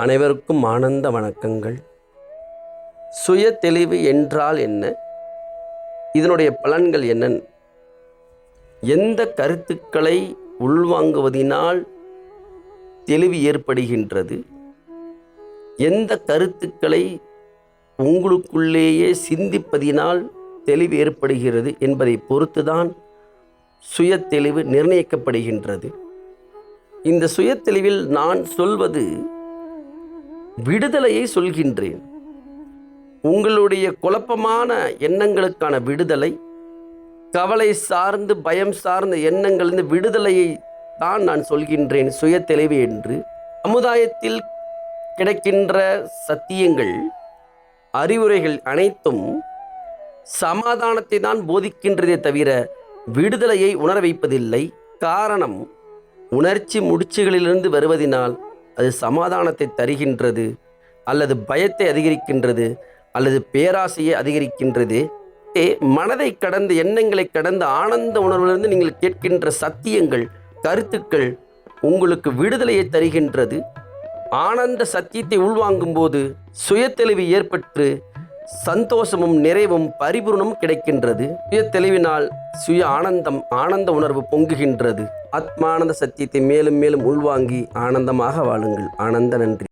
அனைவருக்கும் ஆனந்த வணக்கங்கள். சுய தெளிவு என்றால் என்ன? இதனுடைய பலன்கள் என்னென்ன எந்த கருத்துக்களை உள்வாங்குவதினால் தெளிவு ஏற்படுகின்றது? எந்த கருத்துக்களை உங்களுக்குள்ளேயே சிந்திப்பதினால் தெளிவு ஏற்படுகிறது என்பதை பொறுத்துதான் சுய தெளிவு நிர்ணயிக்கப்படுகின்றது. இந்த சுயத்தெளிவில் நான் சொல்வது விடுதலையை சொல்கின்றேன். உங்களுடைய குழப்பமான எண்ணங்களுக்கான விடுதலை கவலை சார்ந்து பயம் சார்ந்த எண்ணங்களிலிருந்து விடுதலையை தான் நான் சொல்கின்றேன் சுய தெளிவு என்று. சமுதாயத்தில் கிடைக்கின்ற சத்தியங்கள் அறிவுரைகள் அனைத்தும் சமாதானத்தை தான் போதிக்கின்றதே தவிர விடுதலையை உணர வைப்பதில்லை. காரணம் உணர்ச்சி முடிச்சுகளிலிருந்து வருவதினால் அது சமாதானத்தை தருகின்றது அல்லது பயத்தை அதிகரிக்கின்றது அல்லது பேராசையை அதிகரிக்கின்றது. ஏ, மனதை கடந்த எண்ணங்களை கடந்த ஆனந்த உணர்விலிருந்து நீங்கள் கேட்கின்ற சத்தியங்கள் கருத்துக்கள் உங்களுக்கு விடுதலையை தருகின்றது. ஆனந்த சத்தியத்தை உள்வாங்கும் போது சுயத்தெளிவு ஏற்பட்டு சந்தோஷமும் நிறைவும் பரிபூர்ணம் கிடைக்கின்றது. சுய தெளிவினால் சுய ஆனந்தம் ஆனந்த உணர்வு பொங்குகின்றது. ஆத்மானந்த சத்தியத்தை மேலும் மேலும் உள்வாங்கி ஆனந்தமாக வாழுங்கள். ஆனந்த நன்றி.